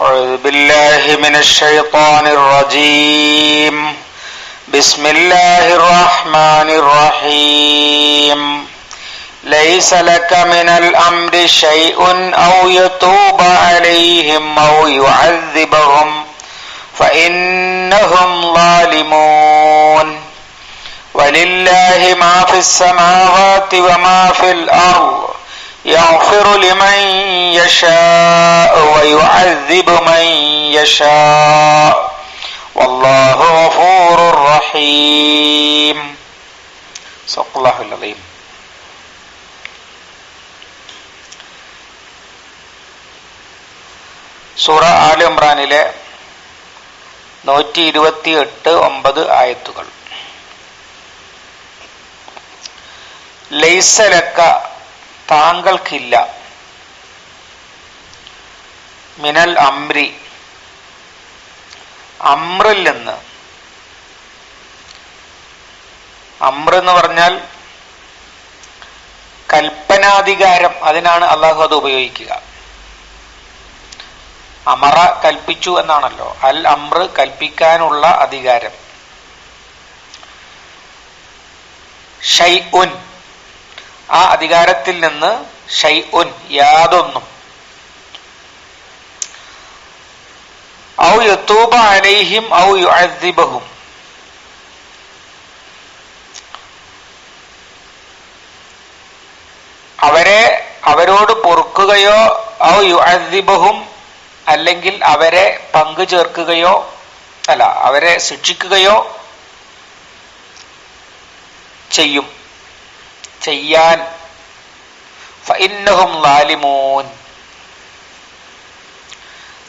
أعوذ بالله من الشيطان الرجيم. بسم الله الرحمن الرحيم. ليس لك من الأمر شيء أو يتوب عليهم أو يعذبهم فإنهم ظالمون. ولله ما في السماوات وما في الأرض يغفر لمن يشاء ويعذب من يشاء والله غفور رحيم صدق الله العظيم സൂറ all ഇമ്രാനിലെ നൂറ്റി ഇരുപത്തി എട്ട് ഒമ്പത് ആയത്തുകൾ ലൈസലക്ക താങ്കൾക്കില്ല. മിനൽ അമ്രി. അമ്രിൽ നിന്ന് അമ്ര എന്ന് പറഞ്ഞാൽ കൽപ്പനാധികാരം അതിനാണ് അള്ളാഹു അത് ഉപയോഗിക്കുക. അമറ കൽപ്പിച്ചു എന്നാണല്ലോ. അൽ അമ്ര കൽപ്പിക്കാനുള്ള അധികാരം. ഷൈ ആ അധികാരത്തിൽ നിന്ന് ഷൈ ഉൻ യാതൊന്നും. ഔ യത്തൂബ അലൈഹിം ഔ യുഅദ്ദിബഹും. അവരെ അവരോട് പൊറുക്കുകയോ ഔ യുഅദ്ദിബഹും അല്ലെങ്കിൽ അവരെ പങ്കു ചേർക്കുകയോ അല്ല അവരെ ശിക്ഷിക്കുകയോ ചെയ്യും. ചെയ്യാൻ.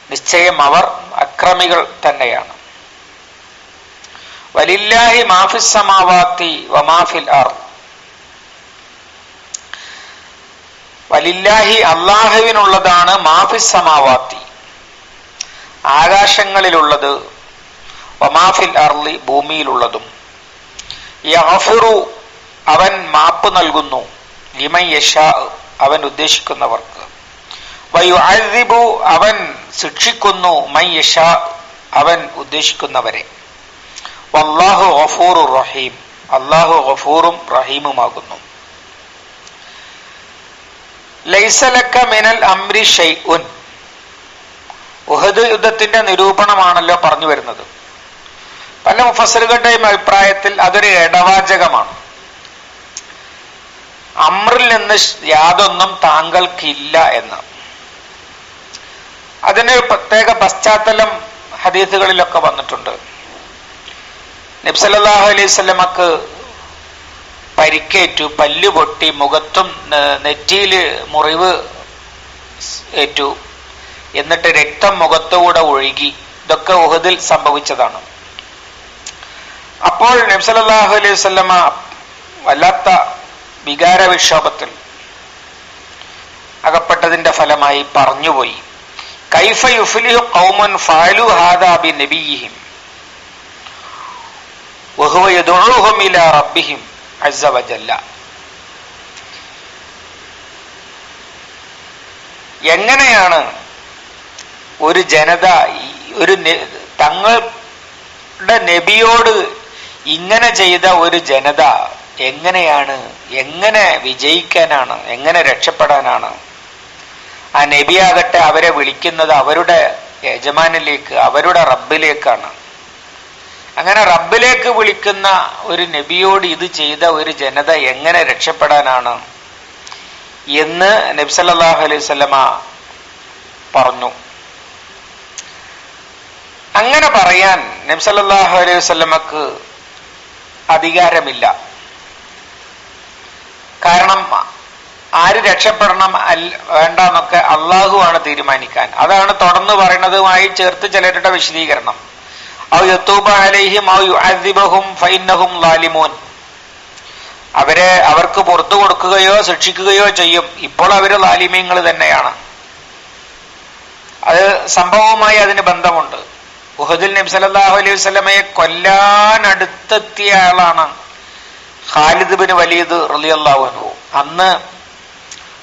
നിശ്ചയം അവർ അക്രമികൾ തന്നെയാണ്. വലില്ലാഹി മാഫിസ് സമാവാത്തി വമാഫിൽ അർ വലില്ലാഹി അള്ളാഹുവിനുള്ളതാണ് മാഫിസ് സമാവാത്തി. ആകാശങ്ങളിലുള്ളത് വമാഫിൽ അർലി ഭൂമിയിലുള്ളതും. യഹഫിറു അവൻ മാപ്പ് നൽകുന്നു. ലിമൻ യഷാ അവൻ ഉദ്ദേശിക്കുന്നവർക്ക്. വയുഅദ്ദിബു അവൻ ശിക്ഷിക്കുന്നു. മൈ യഷാ അവൻ ഉദ്ദേശിക്കുന്നവരെ. വല്ലാഹു ഗഫൂറു റഹീം. അള്ളാഹു ഗഫൂറും റഹീമുമാകുന്നു. ലൈസലക്ക മിനൽ അംരി ഷൈഉൻ. ഉഹദ് യുദ്ധത്തിന്റെ നിരൂപണമാണല്ലോ പറഞ്ഞു വരുന്നത്. പല മുഫസറുകളുടെയും അഭിപ്രായത്തിൽ അതൊരു ഇടവാചകമാണ്. അമ്രിൽ നിന്ന് യാതൊന്നും താങ്കൾക്കില്ല എന്ന്. അതിനൊരു പ്രത്യേക പശ്ചാത്തലം ഹദീസുകളിലൊക്കെ വന്നിട്ടുണ്ട്. നബ്സല്ലാഹു അലൈഹി പരിക്കേറ്റു പല്ലു പൊട്ടി മുഖത്തും നെറ്റിയിൽ മുറിവ് ഏറ്റു. എന്നിട്ട് രക്തം മുഖത്തുകൂടെ ഒഴുകി. ഇതൊക്കെ ഉഹദിൽ സംഭവിച്ചതാണ്. അപ്പോൾ നബ്സല്ലാഹു അലൈഹി സ്വല്ലമ വല്ലാത്ത വികാര വിക്ഷോഭത്തിൽ അകപ്പെട്ടതിന്റെ ഫലമായി പറഞ്ഞുപോയി. കൈഫ യുഫ്ലിഹു ഖൗമൻ ഫാലു ഹാദാ നബിയിഹിം വഹുവ ഇലാ എങ്ങനെയാണ് ഒരു ജനത ഒരു തങ്ങളുടെ നബിയോട് ഇങ്ങനെ ചെയ്ത ഒരു ജനത എങ്ങനെയാണ് എങ്ങനെ വിജയിക്കാനാണ് എങ്ങനെ രക്ഷപ്പെടാനാണ്? ആ നബിയാകട്ടെ അവരെ വിളിക്കുന്നത് അവരുടെ യജമാനിലേക്ക് അവരുടെ റബ്ബിലേക്കാണ്. അങ്ങനെ റബ്ബിലേക്ക് വിളിക്കുന്ന ഒരു നബിയോട് ഇത് ചെയ്ത ഒരു ജനത എങ്ങനെ രക്ഷപ്പെടാനാണ് എന്ന് നബ്സല്ലാഹു അലൈഹി സ്വലമ പറഞ്ഞു. അങ്ങനെ പറയാൻ നബ്സല്ലാഹു അലൈഹി സ്വലമക്ക് അധികാരമില്ല. കാരണം ആര് രക്ഷപ്പെടണം അൽ വേണ്ട എന്നൊക്കെ അള്ളാഹുവാണ് തീരുമാനിക്കാൻ. അതാണ് തുടർന്ന് പറയുന്നതുമായി ചേർത്ത് ചിലരുടെ വിശദീകരണം. അവരെ അവർക്ക് പുറത്തു കൊടുക്കുകയോ ശിക്ഷിക്കുകയോ ചെയ്യും. ഇപ്പോൾ അവർ ലാലിമ്യങ്ങൾ തന്നെയാണ്. അത് സംഭവവുമായി അതിന് ബന്ധമുണ്ട്. ഉഹദുൽ നബി അലൈഹി വസ്ലമയെ കൊല്ലാനടുത്തെത്തിയ ആളാണ് ഖാലിദ് ബിൻ വലീദ് റളിയല്ലാഹു അൻഹു. അന്ന്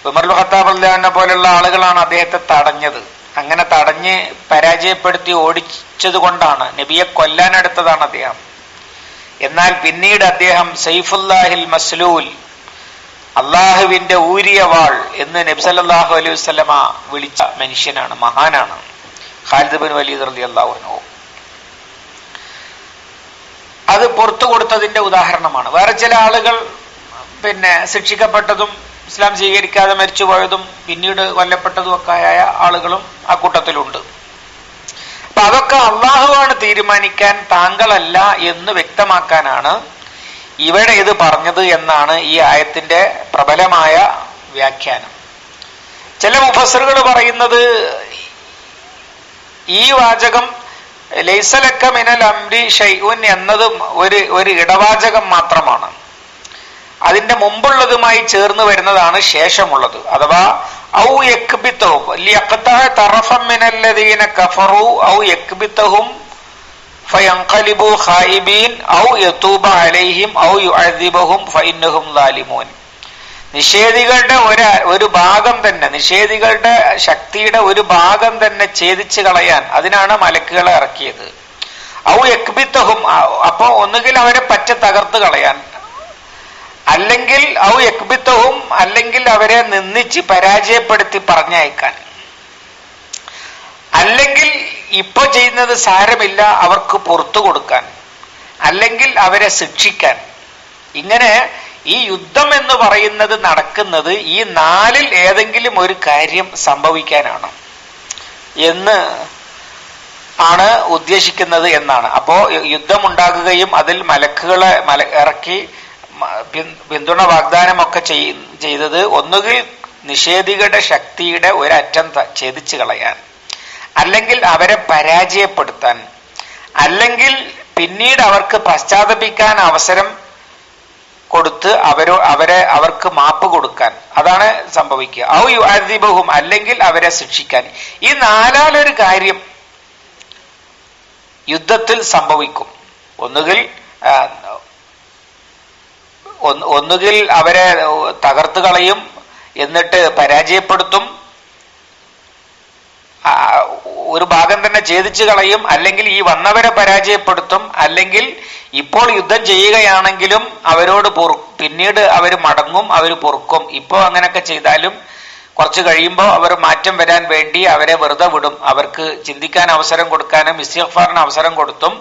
ഉമർലു ഖത്താബ് അള്ളാഹിനെ പോലെയുള്ള ആളുകളാണ് അദ്ദേഹത്തെ തടഞ്ഞത്. അങ്ങനെ തടഞ്ഞ് പരാജയപ്പെടുത്തി ഓടിച്ചത് കൊണ്ടാണ് നബിയെ കൊല്ലാനെടുത്തതാണ് അദ്ദേഹം. എന്നാൽ പിന്നീട് അദ്ദേഹം സൈഫുല്ലാഹിൽ മസ്ലൂൽ അള്ളാഹുവിന്റെ ഊരിയ വാൾ എന്ന് നബി സല്ലല്ലാഹു അലൈഹി വസല്ലമ വിളിച്ച മനുഷ്യനാണ് മഹാനാണ് ഖാലിദ് ബിൻ വലീദ് റളിയല്ലാഹു അൻഹു. അത് പുറത്തു കൊടുത്തതിന്റെ ഉദാഹരണമാണ്. വേറെ ചില ആളുകൾ പിന്നെ ശിക്ഷിക്കപ്പെട്ടതും ഇസ്ലാം സ്വീകരിക്കാതെ മരിച്ചുപോയതും പിന്നീട് കൊല്ലപ്പെട്ടതും ഒക്കെ ആയ ആളുകളും ആ കൂട്ടത്തിലുണ്ട്. അപ്പൊ അതൊക്കെ അള്ളാഹുവാണ് തീരുമാനിക്കാൻ താങ്കളല്ല എന്ന് വ്യക്തമാക്കാനാണ് ഇവിടെ ഇത് പറഞ്ഞത് എന്നാണ് ഈ ആയത്തിന്റെ പ്രബലമായ വ്യാഖ്യാനം. ചില മുഫസറുകൾ പറയുന്നത് ഈ വാചകം ലൈസലക്ക മിനൽ അംരി ഷൈഉൻ എന്നതും ഒരു ഒരു ഇടവാചകം മാത്രമാണ്. അതിന്റെ മുമ്പുള്ളതുമായി ചേർന്ന് വരുന്നതാണ് ശേഷമുള്ളത്. അഥവാ ഔ ലിയഖ്തഅ തറഫം മിനല്ലദീന കഫറു ഔ യക്ബിത്തഹും ഫയൻഖലിബു ഖായിബീൻ ഔ യതൂബ അലൈഹിം ഔ യുഅദിബഹും ഫഇന്നഹും ളാലിമൂൻ നിഷേധികളുടെ ഒരു ഒരു ഭാഗം തന്നെ നിഷേധികളുടെ ശക്തിയുടെ ഒരു ഭാഗം തന്നെ ഛേദിച്ചു കളയാൻ അതിനാണ് മലക്കുകളെ ഇറക്കിയത്. ഔ എക്ബിത്തഹും അപ്പൊ ഒന്നുകിൽ അവരെ പറ്റ തകർത്ത് കളയാൻ അല്ലെങ്കിൽ ഔ എക്ബിത്തവും അല്ലെങ്കിൽ അവരെ നിന്ദിച്ച് പരാജയപ്പെടുത്തി പറഞ്ഞയക്കാൻ. അല്ലെങ്കിൽ ഇപ്പൊ ചെയ്യുന്നത് സാരമില്ല അവർക്ക് പുറത്തു കൊടുക്കാൻ അല്ലെങ്കിൽ അവരെ ശിക്ഷിക്കാൻ. ഇങ്ങനെ ഈ യുദ്ധം എന്ന് പറയുന്നത് നടക്കുന്നത് ഈ നാലിൽ ഏതെങ്കിലും ഒരു കാര്യം സംഭവിക്കാനാണ്. എന്ന് ആണ് ഉദ്ദേശിക്കുന്നത് എന്നാണ്. അപ്പോ യുദ്ധം ഉണ്ടാകുകയും അതിൽ മലക്കുകളെ മല ഇറക്കി പിന്തുണ വാഗ്ദാനമൊക്കെ ചെയ്തത് ഒന്നുകിൽ നിഷേധികളുടെ ശക്തിയുടെ ഒരറ്റം ഛേദിച്ചു കളയാൻ അല്ലെങ്കിൽ അവരെ പരാജയപ്പെടുത്താൻ അല്ലെങ്കിൽ പിന്നീട് അവർക്ക് പശ്ചാത്തപിക്കാൻ അവസരം കൊടുത്ത് അവരോ അവരെ അവർക്ക് മാപ്പ് കൊടുക്കാൻ. അതാണ് സംഭവിക്കുക. ഔ യു അതിബഹും അല്ലെങ്കിൽ അവരെ ശിക്ഷിക്കാൻ. ഈ നാലാലൊരു കാര്യം യുദ്ധത്തിൽ സംഭവിക്കും. ഒന്നുകിൽ ഒന്നുകിൽ അവരെ തകർത്തു കളയും എന്നിട്ട് പരാജയപ്പെടുത്തും. ഒരു ഭാഗം തന്നെ ഛേദിച്ചു കളയും അല്ലെങ്കിൽ ഈ വന്നവരെ പരാജയപ്പെടുത്തും അല്ലെങ്കിൽ ഇപ്പോൾ യുദ്ധം ചെയ്യുകയാണെങ്കിലും അവരോട് പൊറു പിന്നീട് അവർ മടങ്ങും അവർ പൊറുക്കും. ഇപ്പോൾ അങ്ങനെയൊക്കെ ചെയ്താലും കുറച്ച് കഴിയുമ്പോൾ അവർ മാറ്റം വരാൻ വേണ്ടി അവരെ വെറുതെ വിടും. അവർക്ക് ചിന്തിക്കാൻ അവസരം കൊടുക്കാനും ഇസ്തിഫാറിന് അവസരം കൊടുത്തും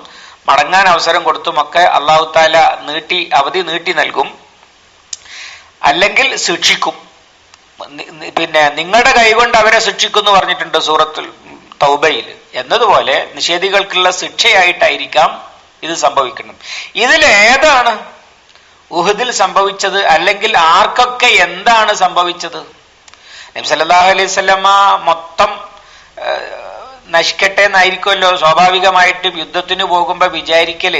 മടങ്ങാൻ അവസരം കൊടുത്തുമൊക്കെ അള്ളാഹു താല നീട്ടി അവധി നീട്ടി നൽകും. അല്ലെങ്കിൽ ശിക്ഷിക്കും. പിന്നെ നിങ്ങളുടെ കൈകൊണ്ട് അവരെ ശിക്ഷിക്കുന്നു പറഞ്ഞിട്ടുണ്ട് സൂറത്തുൽ തൗബയിൽ. എന്നതുപോലെ നിഷേധികൾക്കുള്ള ശിക്ഷയായിട്ടായിരിക്കാം ഇത് സംഭവിക്കുന്നത്. ഏതാണ് ഉഹദിൽ സംഭവിച്ചത്? അല്ലെങ്കിൽ ആർക്കൊക്കെ എന്താണ് സംഭവിച്ചത്? നബി സല്ലല്ലാഹു അലൈഹി സ്വലമ മൊത്തം നശിക്കട്ടെ എന്നായിരിക്കുമല്ലോ സ്വാഭാവികമായിട്ടും യുദ്ധത്തിന് പോകുമ്പോൾ വിചാരിക്കൽ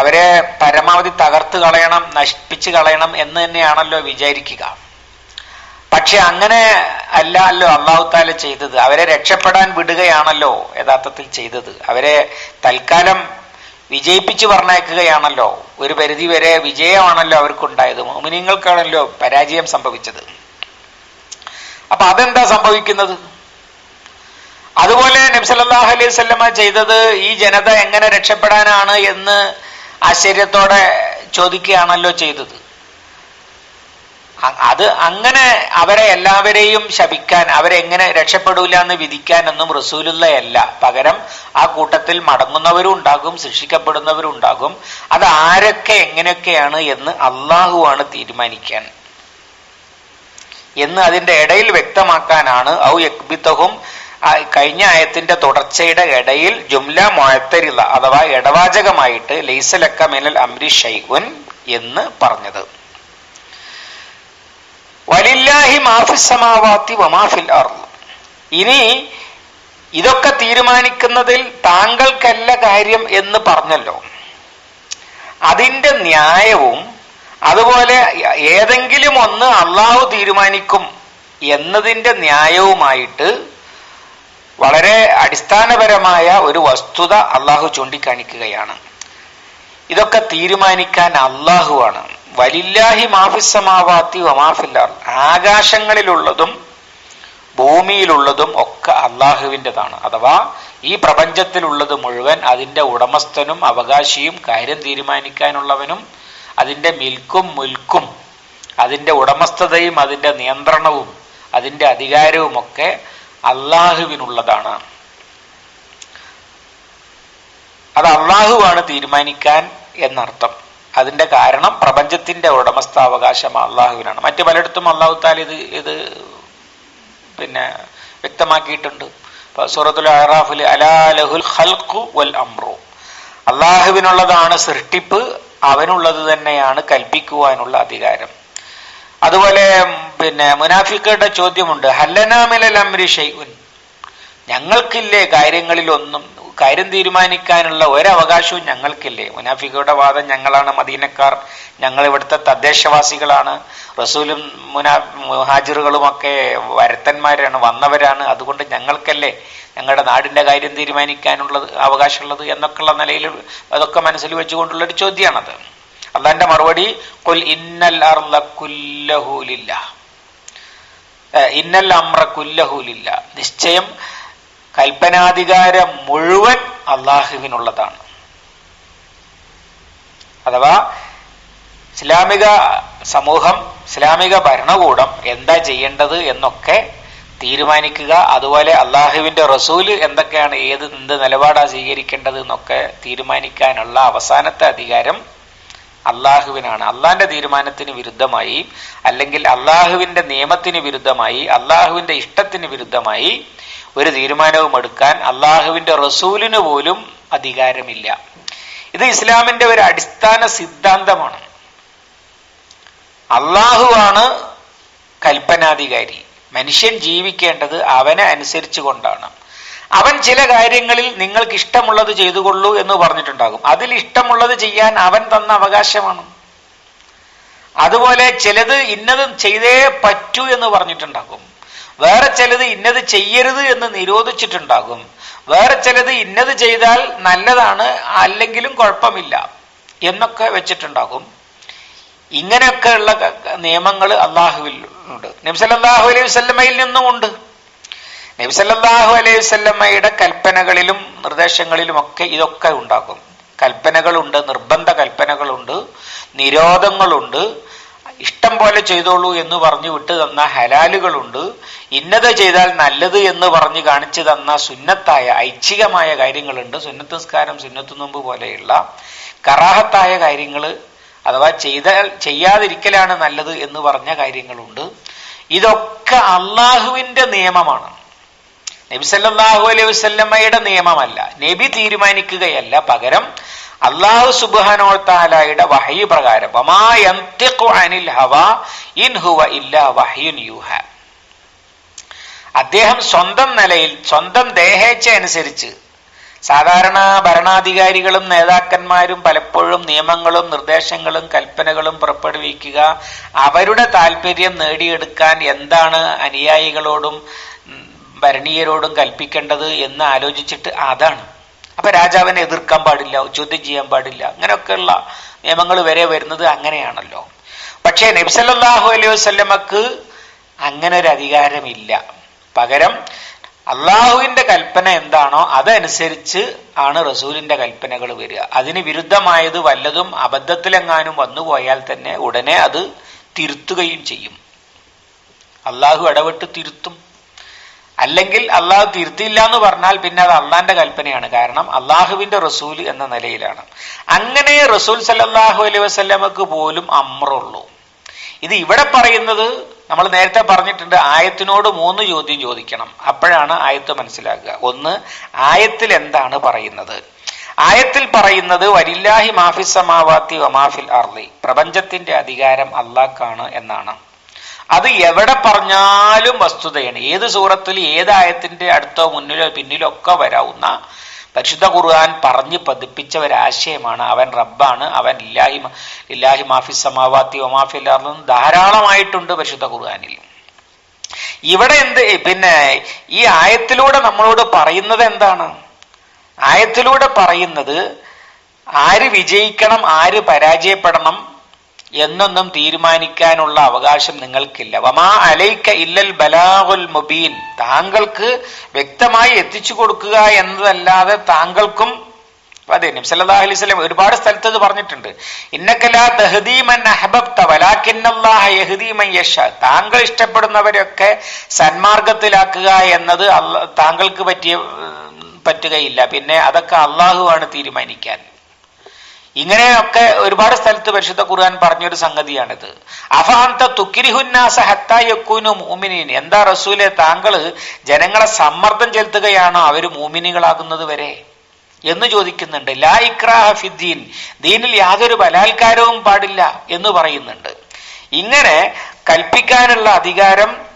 അവരെ പരമാവധി തകർത്ത് കളയണം നശിപ്പിച്ച് കളയണം എന്ന് തന്നെയാണല്ലോ വിചാരിക്കുക. പക്ഷെ അങ്ങനെ അല്ല അല്ലോ അള്ളാഹുത്താല ചെയ്തത്. അവരെ രക്ഷപ്പെടാൻ വിടുകയാണല്ലോ യഥാർത്ഥത്തിൽ ചെയ്തത്. അവരെ തൽക്കാലം വിജയിപ്പിച്ചു പറഞ്ഞേക്കുകയാണല്ലോ ഒരു പരിധി വരെ വിജയമാണല്ലോ അവർക്കുണ്ടായത്. മോമിനിങ്ങൾക്കാണല്ലോ പരാജയം സംഭവിച്ചത്. അപ്പൊ അതെന്താ സംഭവിക്കുന്നത്? അതുപോലെ നബ്സല്ലാഹു അലൈഹി സ്വല്ലമ ചെയ്തത് ഈ ജനത എങ്ങനെ രക്ഷപ്പെടാനാണ് എന്ന് ആശ്ചര്യത്തോടെ ചോദിക്കുകയാണല്ലോ ചെയ്തത്. അത് അങ്ങനെ അവരെ എല്ലാവരെയും ശപിക്കാൻ അവരെങ്ങനെ രക്ഷപ്പെടൂല എന്ന് വിധിക്കാൻ ഒന്നും റസൂലുള്ളയല്ല. പകരം ആ കൂട്ടത്തിൽ മടങ്ങുന്നവരും ഉണ്ടാകും ശിക്ഷിക്കപ്പെടുന്നവരും ഉണ്ടാകും അത് ആരൊക്കെ എങ്ങനെയൊക്കെയാണ് എന്ന് അള്ളാഹുവാണ് തീരുമാനിക്കാൻ. എന്ന് അതിന്റെ ഇടയിൽ വ്യക്തമാക്കാനാണ് ഔ യക്ബിത്തഹും കഴിഞ്ഞ ആയത്തിന്റെ തുടർച്ചയുടെ ഇടയിൽ ജുംല മുഴത്തരില അഥവാ ഇടവാചകമായിട്ട് ലൈസലക്ക മിനൽ അംരി ഷൈഉൻ എന്ന് പറഞ്ഞത്. വലില്ലാഹി മാഫിസമാവാത്തി വമാഫിൽ അർൾ ഇനി ഇതൊക്കെ തീരുമാനിക്കുന്നതിൽ താങ്കൾക്കല്ല കാര്യം എന്ന് പറഞ്ഞല്ലോ. അതിന്റെ ന്യായവും അതുപോലെ ഏതെങ്കിലും ഒന്ന് അള്ളാഹു തീരുമാനിക്കും എന്നതിന്റെ ന്യായവുമായിട്ട് വളരെ അടിസ്ഥാനപരമായ ഒരു വസ്തുത അള്ളാഹു ചൂണ്ടിക്കാണിക്കുകയാണ്. ഇതൊക്കെ തീരുമാനിക്കാൻ അള്ളാഹുവാണ്. വലില്ലാഹി മാഫിസമാവാത്തി വമാഫില്ലാർ ആകാശങ്ങളിലുള്ളതും ഭൂമിയിലുള്ളതും ഒക്കെ അള്ളാഹുവിന്റെതാണ്. അഥവാ ഈ പ്രപഞ്ചത്തിലുള്ളത് മുഴുവൻ അതിന്റെ ഉടമസ്ഥനും അവകാശിയും കാര്യം തീരുമാനിക്കാനുള്ളവനും അതിന്റെ മിൽക്കും മുൽക്കും അതിന്റെ ഉടമസ്ഥതയും അതിന്റെ നിയന്ത്രണവും അതിന്റെ അധികാരവും ഒക്കെ അള്ളാഹുവിനുള്ളതാണ്. അത് അള്ളാഹുവാണ് തീരുമാനിക്കാൻ എന്നർത്ഥം. അതിന്റെ കാരണം പ്രപഞ്ചത്തിന്റെ ഉടമസ്ഥാവകാശം അള്ളാഹുവിനാണ്. മറ്റു പലയിടത്തും അള്ളാഹു താൽ ഇത് ഇത് പിന്നെ വ്യക്തമാക്കിയിട്ടുണ്ട്. സൂറത്തുൽ അറാഫിൽ അലാലഹുൽ ഖൽഖു വൽ അമ്രു അള്ളാഹുവിനുള്ളതാണ് സൃഷ്ടിപ്പ് അവനുള്ളത് തന്നെയാണ് കൽപ്പിക്കുവാനുള്ള അധികാരം. അതുപോലെ പിന്നെ മുനാഫിക്കയുടെ ചോദ്യമുണ്ട് ഹല്ലനാമിലൽ അമ്രി ഷെയ്ഉൻ ഞങ്ങൾക്കില്ലേ കാര്യങ്ങളിലൊന്നും കാര്യം തീരുമാനിക്കാനുള്ള ഒരവകാശവും ഞങ്ങൾക്കില്ലേ? മുനാഫിക്കയുടെ വാദം ഞങ്ങളാണ് മദീനക്കാർ ഞങ്ങൾ ഇവിടുത്തെ തദ്ദേശവാസികളാണ്. റസൂലും മുനാ മുഹാജിറുകളുമൊക്കെ വരത്തന്മാരാണ് വന്നവരാണ്. അതുകൊണ്ട് ഞങ്ങൾക്കല്ലേ ഞങ്ങളുടെ നാടിന്റെ കാര്യം തീരുമാനിക്കാനുള്ളത് അവകാശമുള്ളത് എന്നൊക്കെയുള്ള നിലയിൽ അതൊക്കെ മനസ്സിൽ വെച്ചുകൊണ്ടുള്ള ഒരു ചോദ്യമാണത്. അള്ളാന്റെ മറുപടി കൊൽ ഇന്നൽ ഇന്നൽ അമ്ര കുല്ലഹൂലില്ല നിശ്ചയം കൽപ്പനാധികാരം മുഴുവൻ അള്ളാഹുവിനുള്ളതാണ്. അഥവാ ഇസ്ലാമിക സമൂഹം ഇസ്ലാമിക ഭരണകൂടം എന്താ ചെയ്യേണ്ടത് എന്നൊക്കെ തീരുമാനിക്കുക അതുപോലെ അള്ളാഹുവിന്റെ റസൂൽ എന്തൊക്കെയാണ് ഏത് എന്ത് നിലപാടാ സ്വീകരിക്കേണ്ടത് എന്നൊക്കെ തീരുമാനിക്കാനുള്ള അവസാനത്തെ അധികാരം അള്ളാഹുവിനാണ്. അള്ളാഹിന്റെ തീരുമാനത്തിന് വിരുദ്ധമായി അല്ലെങ്കിൽ അള്ളാഹുവിന്റെ നിയമത്തിന് വിരുദ്ധമായി അള്ളാഹുവിന്റെ ഇഷ്ടത്തിന് വിരുദ്ധമായി ഒരു തീരുമാനവും എടുക്കാൻ അള്ളാഹുവിന്റെ റസൂലിന് പോലും അധികാരമില്ല. ഇത് ഇസ്ലാമിന്റെ ഒരു അടിസ്ഥാന സിദ്ധാന്തമാണ്. അള്ളാഹുവാണ് കൽപ്പനാധികാരി. മനുഷ്യൻ ജീവിക്കേണ്ടത് അവനെ അനുസരിച്ചു കൊണ്ടാണ്. അവൻ ചില കാര്യങ്ങളിൽ നിങ്ങൾക്ക് ഇഷ്ടമുള്ളത് ചെയ്തുകൊള്ളൂ എന്ന് പറഞ്ഞിട്ടുണ്ടാകും. അതിൽ ഇഷ്ടമുള്ളത് ചെയ്യാൻ അവൻ തന്ന അവകാശമാണ്. അതുപോലെ ചിലത് ഇന്നത് ചെയ്തേ പറ്റൂ എന്ന് പറഞ്ഞിട്ടുണ്ടാകും. വേറെ ചിലത് ഇന്നത് ചെയ്യരുത് എന്ന് നിരോധിച്ചിട്ടുണ്ടാകും. വേറെ ചിലത് ഇന്നത് ചെയ്താൽ നല്ലതാണ് അല്ലെങ്കിലും കുഴപ്പമില്ല എന്നൊക്കെ വെച്ചിട്ടുണ്ടാകും. ഇങ്ങനെയൊക്കെയുള്ള നിയമങ്ങൾ അള്ളാഹുവിൽ ഉണ്ട്. നബ്സല്ലാഹു അലൈഹി വല്ലമയിൽ നിന്നും ഉണ്ട്. നബ്സല്ലാഹു അലൈഹി വല്ലമ്മയുടെ കൽപ്പനകളിലും നിർദ്ദേശങ്ങളിലുമൊക്കെ ഇതൊക്കെ ഉണ്ടാകും. കൽപ്പനകളുണ്ട് നിർബന്ധ കൽപ്പനകളുണ്ട് നിരോധങ്ങളുണ്ട്. ഇഷ്ടം പോലെ ചെയ്തോളൂ എന്ന് പറഞ്ഞു വിട്ട് തന്ന ഹലാലുകളുണ്ട്. ഇന്നത് ചെയ്താൽ നല്ലത് എന്ന് പറഞ്ഞ് കാണിച്ചു തന്ന സുന്നത്തായ ഐച്ഛികമായ കാര്യങ്ങളുണ്ട്. സുന്നത്ത് നിസ്കാരം സുന്നത്ത് നോമ്പ് പോലെയുള്ള കറാഹത്തായ കാര്യങ്ങൾ അഥവാ ചെയ്താൽ ചെയ്യാതിരിക്കലാണ് നല്ലത് എന്ന് പറഞ്ഞ കാര്യങ്ങളുണ്ട്. ഇതൊക്കെ അള്ളാഹുവിന്റെ നിയമമാണ്. നബി സല്ലല്ലാഹു അലൈഹി വസ്ല്ലമ്മയുടെ നിയമമല്ല. നബി തീരുമാനിക്കുകയല്ല. പകരം അള്ളാഹു സുബാനോത്താലായുടെ വഹയി പ്രകാരം അനിൽ ഹവ ഇൻ ഹുവ അദ്ദേഹം സ്വന്തം നിലയിൽ സ്വന്തം ദേഹേച്ഛ അനുസരിച്ച് സാധാരണ ഭരണാധികാരികളും നേതാക്കന്മാരും പലപ്പോഴും നിയമങ്ങളും നിർദ്ദേശങ്ങളും കൽപ്പനകളും പുറപ്പെടുവിക്കുക അവരുടെ താല്പര്യം നേടിയെടുക്കാൻ എന്താണ് അനുയായികളോടും ഭരണീയരോടും കൽപ്പിക്കേണ്ടത് എന്ന് ആലോചിച്ചിട്ട് അതാണ്. അപ്പൊ രാജാവിനെ എതിർക്കാൻ പാടില്ല ചോദ്യം ചെയ്യാൻ പാടില്ല. അങ്ങനെയൊക്കെയുള്ള നിയമങ്ങൾ വരെ വരുന്നത് അങ്ങനെയാണല്ലോ. പക്ഷേ നബ്സല്ലാഹു അലൈഹി വസ്ല്ലമക്ക് അങ്ങനെ ഒരു അധികാരമില്ല. പകരം അള്ളാഹുവിന്റെ കൽപ്പന എന്താണോ അതനുസരിച്ച് ആണ് റസൂലിന്റെ കൽപ്പനകൾ വരിക. അതിന് വിരുദ്ധമായത് വല്ലതും അബദ്ധത്തിലെങ്ങാനും വന്നുപോയാൽ തന്നെ ഉടനെ അത് തിരുത്തുകയും ചെയ്യും. അള്ളാഹു ഇടപെട്ട് തിരുത്തും. അല്ലെങ്കിൽ അള്ളാഹു തിരുത്തിയില്ല എന്ന് പറഞ്ഞാൽ പിന്നെ അത് അള്ളാന്റെ കൽപ്പനയാണ്. കാരണം അള്ളാഹുവിന്റെ റസൂൽ എന്ന നിലയിലാണ്. അങ്ങനെ റസൂൽ സല്ലാഹു അലൈഹി വസ്ലമക്ക് പോലും അമ്രുള്ളൂ. ഇത് ഇവിടെ പറയുന്നത് നമ്മൾ നേരത്തെ പറഞ്ഞിട്ടുണ്ട് ആയത്തിനോട് മൂന്ന് ചോദ്യം ചോദിക്കണം. അപ്പോഴാണ് ആയത്ത് മനസ്സിലാക്കുക. ഒന്ന് ആയത്തിൽ എന്താണ് പറയുന്നത്? ആയത്തിൽ പറയുന്നത് വരില്ലാഹി മാഫിസ് സമാവാത്തി വമാഫിൽ അർലി പ്രപഞ്ചത്തിന്റെ അധികാരം അള്ളാഹ്ക്കാണ് എന്നാണ്. അത് എവിടെ പറഞ്ഞാലും വസ്തുതയാണ്. ഏത് സൂറത്തിൽ ഏതായത്തിന്റെ അടുത്തോ മുന്നിലോ പിന്നിലോ ഒക്കെ വരാവുന്ന പരിശുദ്ധ ഖുർആൻ പറഞ്ഞ് പതിപ്പിച്ച ഒരാശയമാണ്. അവൻ റബ്ബാണ്. അവൻ ഇല്ലാഹി ഇല്ലാഹി മാഫി സമാവാത്തി ഒമാഫി അല്ലാന്നും ധാരാളമായിട്ടുണ്ട് പരിശുദ്ധ ഖുർആനിൽ. ഇവിടെ എന്ത് പിന്നെ ഈ ആയത്തിലൂടെ നമ്മളോട് പറയുന്നത് എന്താണ്? ആയത്തിലൂടെ പറയുന്നത് ആര് വിജയിക്കണം ആര് പരാജയപ്പെടണം എന്നൊന്നും തീരുമാനിക്കാനുള്ള അവകാശം നിങ്ങൾക്കില്ല. വമാ അലൈക്ക ഇല്ലൽ ബലാഹുൽ മുബീൻ. താങ്കൾക്ക് വ്യക്തമായി എത്തിച്ചു കൊടുക്കുക എന്നതല്ലാതെ താങ്കൾക്കും അതെ നബ്സല്ലാഹു അലൈഹി സ്വലം ഒരുപാട് സ്ഥലത്ത് ഇത് പറഞ്ഞിട്ടുണ്ട്. ഇന്നക്കലാ തഹദീമൻ യഷ താങ്കൾ ഇഷ്ടപ്പെടുന്നവരൊക്കെ സന്മാർഗത്തിലാക്കുക എന്നത് താങ്കൾക്ക് പറ്റിയ പറ്റുകയില്ല. പിന്നെ അതൊക്കെ അള്ളാഹുവാണ് തീരുമാനിക്കാൻ. ഇങ്ങനെയൊക്കെ ഒരുപാട് സ്ഥലത്ത് പരിശുദ്ധ ഖുർആൻ പറഞ്ഞൊരു സംഗതിയാണിത്. അഫാന്ത തുക്കിരിഹുന്നാസ ഹത്തായക്കൂനു മൂമിനീൻ എന്താ റസൂലെ താങ്കൾ ജനങ്ങളെ സമ്മർദ്ദം ചെലുത്തുകയാണോ? അവർ മൂമിനികളാകുന്നത് വരെ? എന്ന് ചോദിക്കുന്നുണ്ട്. ലാ ഇക്രാഹ ഫിദ്ദീൻ. ദീനിൽ യാതൊരു ബലാത്കാരവും പാടില്ല എന്ന് പറയുന്നുണ്ട്. ഇങ്ങനെ കൽപ്പിക്കാനുള്ള അധികാരം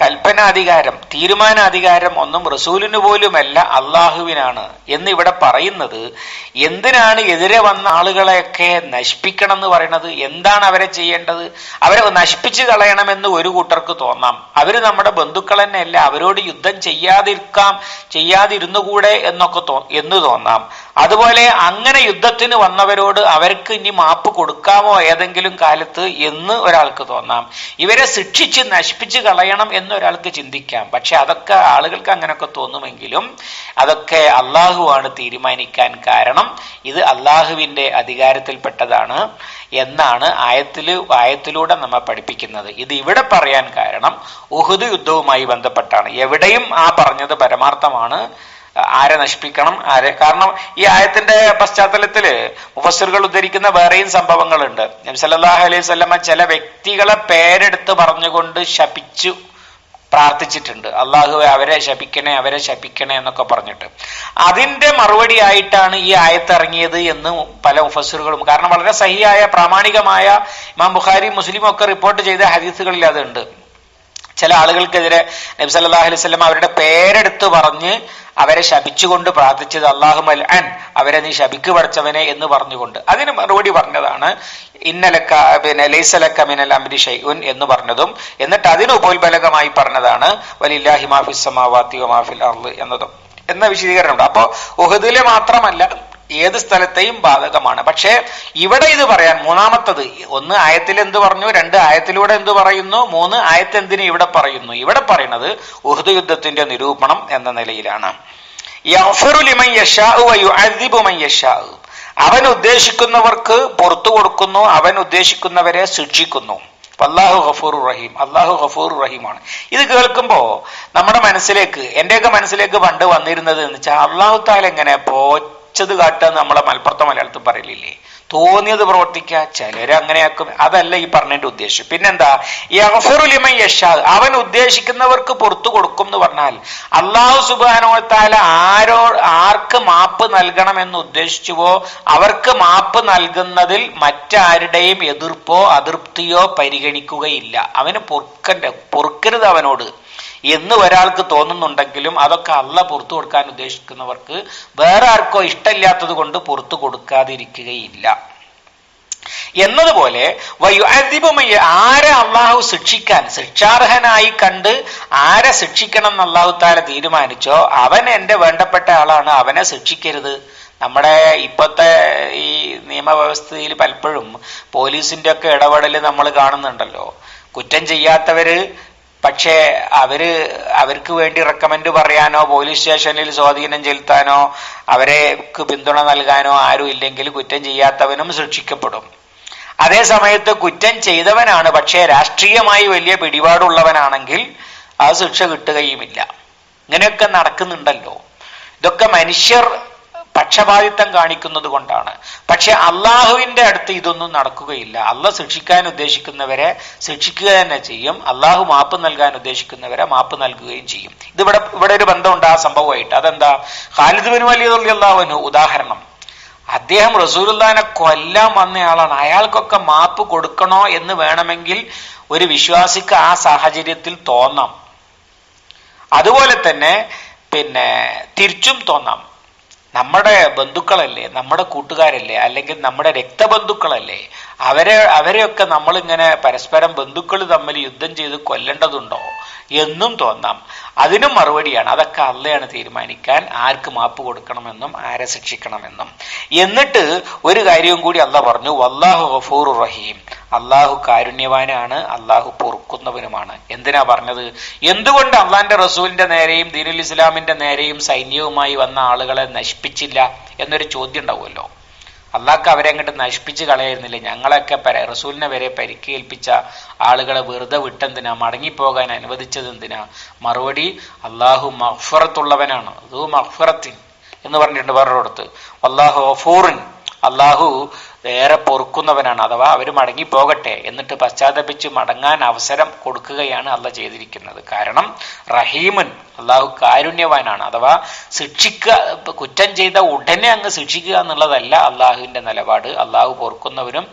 കൽപ്പനാധികാരം തീരുമാനാധികാരം ഒന്നും റസൂലിന് പോലുമല്ല അള്ളാഹുവിനാണ് എന്ന് ഇവിടെ പറയുന്നത് എന്തിനാണ് എതിരെ വന്ന ആളുകളെയൊക്കെ നശിപ്പിക്കണം എന്ന് പറയുന്നത്? എന്താണ് അവരെ ചെയ്യേണ്ടത്? അവരെ നശിപ്പിച്ചു കളയണമെന്ന് ഒരു കൂട്ടർക്ക് തോന്നാം. അവർ നമ്മുടെ ബന്ധുക്കൾ തന്നെയല്ല. അവരോട് യുദ്ധം ചെയ്യാതിരിക്കാം ചെയ്യാതിരുന്നുകൂടെ എന്നൊക്കെ തോ എന്ന് തോന്നാം. അതുപോലെ അങ്ങനെ യുദ്ധത്തിന് വന്നവരോട് അവർക്ക് ഇനി മാപ്പ് കൊടുക്കാമോ ഏതെങ്കിലും കാലത്ത് എന്ന് ഒരാൾക്ക് തോന്നാം. ഇവരെ ശിക്ഷിച്ച് നശിപ്പിച്ച് കളയണം എന്ന് ഒരാൾക്ക് ചിന്തിക്കാം. പക്ഷെ അതൊക്കെ ആളുകൾക്ക് അങ്ങനെയൊക്കെ തോന്നുമെങ്കിലും അതൊക്കെ അള്ളാഹുവാണ് തീരുമാനിക്കാൻ കാരണം. ഇത് അള്ളാഹുവിന്റെ അധികാരത്തിൽപ്പെട്ടതാണ് എന്നാണ് ആയത്തിൽ ആയത്തിലൂടെ നമ്മൾ പഠിപ്പിക്കുന്നത്. ഇത് ഇവിടെ പറയാൻ കാരണം ഉഹുദ് യുദ്ധവുമായി ബന്ധപ്പെട്ടാണ്. എവിടെയും ആ പറഞ്ഞത് പരമാർത്ഥമാണ്. ആരെ നശിപ്പിക്കണം ആരെ? കാരണം ഈ ആയത്തിന്റെ പശ്ചാത്തലത്തിൽ മുഫസറുകൾ ഉദ്ധരിക്കുന്ന വേറെയും സംഭവങ്ങളുണ്ട്. നബി സല്ലല്ലാഹു അലൈഹി വസല്ലമ ചില വ്യക്തികളെ പേരെടുത്ത് പറഞ്ഞുകൊണ്ട് ശപിച്ചു പ്രാർത്ഥിച്ചിട്ടുണ്ട്. അള്ളാഹു അവരെ ശപിക്കണേ അവരെ ശപിക്കണേ എന്നൊക്കെ പറഞ്ഞിട്ട്. അതിന്റെ മറുപടി ആയിട്ടാണ് ഈ ആയത്ത് ഇറങ്ങിയത് എന്ന് പല മുഫസറുകളും കാരണം വളരെ സഹിയായ പ്രാമാണികമായ ഇമാം ബുഖാരി മുസ്ലിം ഒക്കെ റിപ്പോർട്ട് ചെയ്ത ഹദീസുകളിൽ അതുണ്ട്. ചില ആളുകൾക്കെതിരെ നബി സല്ലല്ലാഹു അലൈഹി സ്വലം അവരുടെ പേരെടുത്ത് പറഞ്ഞ് അവരെ ശപിച്ചുകൊണ്ട് പ്രാർത്ഥിച്ചത് അള്ളാഹു അൻ അവരെ നീ ശപിക്ക് പഠിച്ചവനെ എന്ന് പറഞ്ഞുകൊണ്ട്. അതിന് മറുപടി പറഞ്ഞതാണ് ഇന്നലക്ക പിന്നെ ലൈസലക്ക മിനൽ അംരി ഷൈഉൻ എന്ന് പറഞ്ഞതും എന്നിട്ട് അതിന് ഉപോത്ബലകമായി പറഞ്ഞതാണ് വലില്ലാഹി മാഫിസ് സമാവാത്തി മാഫിൽ അർൾ എന്നതും. എന്ന വിശദീകരണമുണ്ട്. അപ്പോ ഉഹദിലെ മാത്രമല്ല ഏത് സ്ഥലത്തെയും ബാധകമാണ്. പക്ഷേ ഇവിടെ ഇത് പറയാൻ മൂന്നാമത്തത്. ഒന്ന് ആയത്തിൽ എന്ത് പറഞ്ഞു രണ്ട് ആയത്തിലൂടെ എന്ത് പറയുന്നു മൂന്ന് ആയത്ത് എന്തിന് ഇവിടെ പറയുന്നു? ഇവിടെ പറയുന്നത് ഉഹദ് യുദ്ധത്തിന്റെ നിരൂപണം എന്ന നിലയിലാണ്. അവൻ ഉദ്ദേശിക്കുന്നവർക്ക് പുറത്തു കൊടുക്കുന്നു അവൻ ഉദ്ദേശിക്കുന്നവരെ ശിക്ഷിക്കുന്നു. അള്ളാഹു ഗഫൂർ റഹീം അള്ളാഹു ഗഫൂർ റഹീമാണ്. ഇത് കേൾക്കുമ്പോ നമ്മുടെ മനസ്സിലേക്ക് എന്റെയൊക്കെ മനസ്സിലേക്ക് പണ്ട് വന്നിരുന്നത് എന്ന് വെച്ചാൽ അള്ളാഹു താല എങ്ങനെ പോച്ചത് കാട്ടുക നമ്മളെ മലപ്പുറത്തെ മലയാളത്തിൽ പറയലില്ലേ? തോന്നിയത് പ്രവർത്തിക്കുക ചിലര് അങ്ങനെയാക്കും. അതല്ല ഈ പറഞ്ഞതിന്റെ ഉദ്ദേശം. പിന്നെന്താ? യഫറുലിമൻ യഷാദ് അവൻ ഉദ്ദേശിക്കുന്നവർക്ക് പുറത്തു കൊടുക്കും എന്ന് പറഞ്ഞാൽ അള്ളാഹു സുബാനോത്താല ആരോ ആർക്ക് മാപ്പ് നൽകണം എന്ന് ഉദ്ദേശിച്ചുവോ അവർക്ക് മാപ്പ് നൽകുന്നതിൽ മറ്റാരുടെയും എതിർപ്പോ അതൃപ്തിയോ പരിഗണിക്കുകയില്ല. അവന് പൊറുക്കണ്ട പൊറുക്കരുത് അവനോട്. എന്ന് ഒരാൾക്ക് തോന്നുന്നുണ്ടെങ്കിലും അതൊക്കെ അല്ല പുറത്തു കൊടുക്കാൻ ഉദ്ദേശിക്കുന്നവർക്ക് വേറെ ആർക്കോ ഇഷ്ടമില്ലാത്തത് കൊണ്ട് പുറത്തു കൊടുക്കാതിരിക്കുകയില്ല. എന്നതുപോലെ വയുഅദിബുമയ്യ ആരെ അള്ളാഹു ശിക്ഷിക്കാൻ ശിക്ഷാർഹനായി കണ്ട് ആരെ ശിക്ഷിക്കണം എന്ന് അള്ളാഹു താര തീരുമാനിച്ചോ അവൻ എന്റെ വേണ്ടപ്പെട്ട ആളാണ് അവനെ ശിക്ഷിക്കരുത്. നമ്മുടെ ഇപ്പോഴത്തെ ഈ നിയമവ്യവസ്ഥയിൽ പലപ്പോഴും പോലീസിന്റെ ഒക്കെ ഇടപെടൽ നമ്മൾ കാണുന്നുണ്ടല്ലോ. കുറ്റം ചെയ്യാത്തവര് പക്ഷേ അവർ അവർക്ക് വേണ്ടി റെക്കമെൻഡ് പറയാനോ പോലീസ് സ്റ്റേഷനിൽ സ്വാധീനം ചെലുത്താനോ അവരെക്ക് പിന്തുണ നൽകാനോ ആരും ഇല്ലെങ്കിൽ കുറ്റം ചെയ്യാത്തവനും ശിക്ഷിക്കപ്പെടും. അതേ സമയത്ത് കുറ്റം ചെയ്തവനാണ് പക്ഷേ രാഷ്ട്രീയമായി വലിയ പിടിപാടുള്ളവനാണെങ്കിൽ ആ ശിക്ഷ കിട്ടുകയുമില്ല. ഇങ്ങനെയൊക്കെ നടക്കുന്നുണ്ടല്ലോ. ഇതൊക്കെ മനുഷ്യർ പക്ഷപാതിത്വം കാണിക്കുന്നത് കൊണ്ടാണ്. പക്ഷെ അള്ളാഹുവിന്റെ അടുത്ത് ഇതൊന്നും നടക്കുകയില്ല. അള്ളാഹ് ശിക്ഷിക്കാൻ ഉദ്ദേശിക്കുന്നവരെ ശിക്ഷിക്കുക തന്നെ ചെയ്യും. അള്ളാഹു മാപ്പ് നൽകാൻ ഉദ്ദേശിക്കുന്നവരെ മാപ്പ് നൽകുകയും ചെയ്യും. ഇതിവിടെ ഇവിടെ ഒരു ബന്ധമുണ്ട് ആ സംഭവമായിട്ട്. അതെന്താ? ഖാലിദ് ബിൻ വലിയ അള്ളാഹുവിന് ഉദാഹരണം. അദ്ദേഹം റസൂലുല്ലാനെ കൊല്ലാൻ വന്നയാളാണ് അയാൾക്കൊക്കെ മാപ്പ് കൊടുക്കണോ എന്ന് വേണമെങ്കിൽ ഒരു വിശ്വാസിക്ക് ആ സാഹചര്യത്തിൽ തോന്നാം. അതുപോലെ തന്നെ പിന്നെ തിരിച്ചും തോന്നാം. നമ്മുടെ ബന്ധുക്കളല്ലേ നമ്മുടെ കൂട്ടുകാരല്ലേ അല്ലെങ്കിൽ നമ്മുടെ രക്തബന്ധുക്കളല്ലേ അവരെ അവരെയൊക്കെ നമ്മളിങ്ങനെ പരസ്പരം ബന്ധുക്കൾ തമ്മിൽ യുദ്ധം ചെയ്ത് കൊല്ലേണ്ടതുണ്ടോ? എന്നും തോന്നാം. അതിനും മറുപടിയാണ്. അതൊക്കെ അള്ളയാണ് തീരുമാനിക്കാൻ ആർക്ക് മാപ്പ് കൊടുക്കണമെന്നും ആരെ ശിക്ഷിക്കണമെന്നും. എന്നിട്ട് ഒരു കാര്യവും കൂടി അല്ല പറഞ്ഞു. വല്ലാഹു ഗഫൂർ റഹീം. അള്ളാഹു കാരുണ്യവാനാണ്. അള്ളാഹു പൊറുക്കുന്നവനുമാണ്. എന്തിനാ പറഞ്ഞത്? എന്തുകൊണ്ട് അള്ളാന്റെ റസൂലിന്റെ നേരെയും ദീനുൽ ഇസ്ലാമിന്റെ നേരെയും സൈന്യവുമായി വന്ന ആളുകളെ നശിപ്പിച്ചില്ല എന്നൊരു ചോദ്യം ഉണ്ടാവുമല്ലോ. അള്ളാഹ്ക്ക് അവരെ അങ്ങോട്ട് നശിപ്പിച്ച് കളയായിരുന്നില്ല. ഞങ്ങളൊക്കെ പര റസൂലിനെ വരെ പരിക്കേൽപ്പിച്ച ആളുകളെ വെറുതെ വിട്ടെന്തിനാ? മടങ്ങിപ്പോകാൻ അനുവദിച്ചത് എന്തിനാ? മറുപടി അള്ളാഹു മഹ്ഫറത്തുള്ളവനാണ് അതു മഹ്ഫറത്തിൻ എന്ന് പറഞ്ഞിട്ടുണ്ട് വേറൊരിടത്ത്. അള്ളാഹു ഒഫൂറിൻ അള്ളാഹു ഏറെ പൊറുക്കുന്നവനാണ് അഥവാ അവർ മടങ്ങി പോകട്ടെ എന്നിട്ട് പശ്ചാത്തപിച്ച് മടങ്ങാൻ അവസരം കൊടുക്കുകയാണ് അല്ല ചെയ്തിരിക്കുന്നത്. കാരണം റഹീമൻ അള്ളാഹു കാരുണ്യവാനാണ്. അഥവാ ശിക്ഷിക്കുക കുറ്റം ചെയ്ത ഉടനെ അങ്ങ് ശിക്ഷിക്കുക എന്നുള്ളതല്ല അള്ളാഹുവിന്റെ നിലപാട്. അള്ളാഹു പൊറുക്കുന്നവനും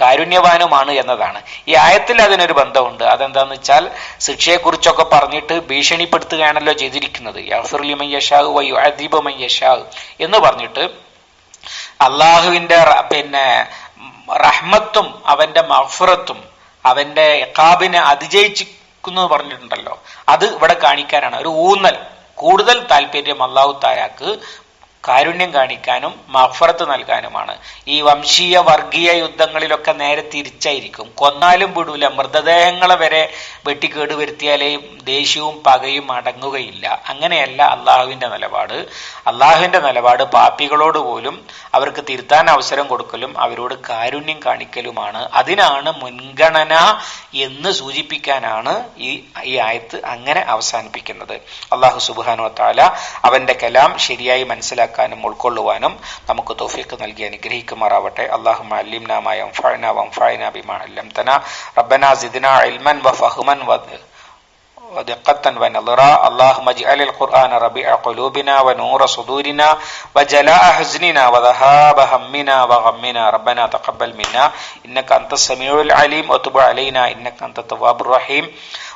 കാരുണ്യവാനുമാണ് എന്നതാണ്. ഈ ആയത്തിൽ അതിനൊരു ബന്ധമുണ്ട്. അതെന്താന്ന് വെച്ചാൽ ശിക്ഷയെക്കുറിച്ചൊക്കെ പറഞ്ഞിട്ട് ഭീഷണിപ്പെടുത്തുകയാണല്ലോ ചെയ്തിരിക്കുന്നത്. യഷാഹു വയ്യു അദീബമൻ യഷാഹു എന്ന് പറഞ്ഞിട്ട് അള്ളാഹുവിന്റെ പിന്നെ റഹ്മത്തും അവന്റെ മഫുറത്തും അവന്റെ എക്കാബിനെ അതിജയിച്ചിരിക്കുന്നു പറഞ്ഞിട്ടുണ്ടല്ലോ. അത് ഇവിടെ കാണിക്കാനാണ്. ഒരു ഊന്നൽ. കൂടുതൽ താല്പര്യം അള്ളാഹു താലാക്ക് കാരുണ്യം കാണിക്കാനും മഫറത്ത് നൽകാനുമാണ്. ഈ വംശീയ വർഗീയ യുദ്ധങ്ങളിലൊക്കെ നേരെ തിരിച്ചായിരിക്കും. കൊന്നാലും വിടൂല. മൃതദേഹങ്ങളെ വരെ വെട്ടിക്കേട് വരുത്തിയാലേ ദേഷ്യവും പകയും അടങ്ങുകയില്ല. അങ്ങനെയല്ല അള്ളാഹുവിന്റെ നിലപാട്. അള്ളാഹുവിന്റെ നിലപാട് പാപ്പികളോട് പോലും അവർക്ക് തിരുത്താൻ അവസരം കൊടുക്കലും അവരോട് കാരുണ്യം കാണിക്കലുമാണ്. അതിനാണ് മുൻഗണന എന്ന് സൂചിപ്പിക്കാനാണ് ഈ ഈ ആയത്ത് അങ്ങനെ അവസാനിപ്പിക്കുന്നത്. അള്ളാഹു സുബാനു താല അവന്റെ കലാം ശരിയായി മനസ്സിലാക്കാനും ഉൾക്കൊള്ളുവാനും നമുക്ക് തോഫിക്ക് നൽകി അനുഗ്രഹിക്കുമാറാവട്ടെ അള്ളാഹു അല്ലിംനാമായ ربنا زدنا علما وفهما ودقة ونظرا اللهم اجعل القرآن ربيع قلوبنا ونور صدورنا وجلاء حزننا وذهاب همنا وغمنا ربنا تقبل منا إنك أنت السميع العليم وتب علينا إنك أنت التواب الرحيم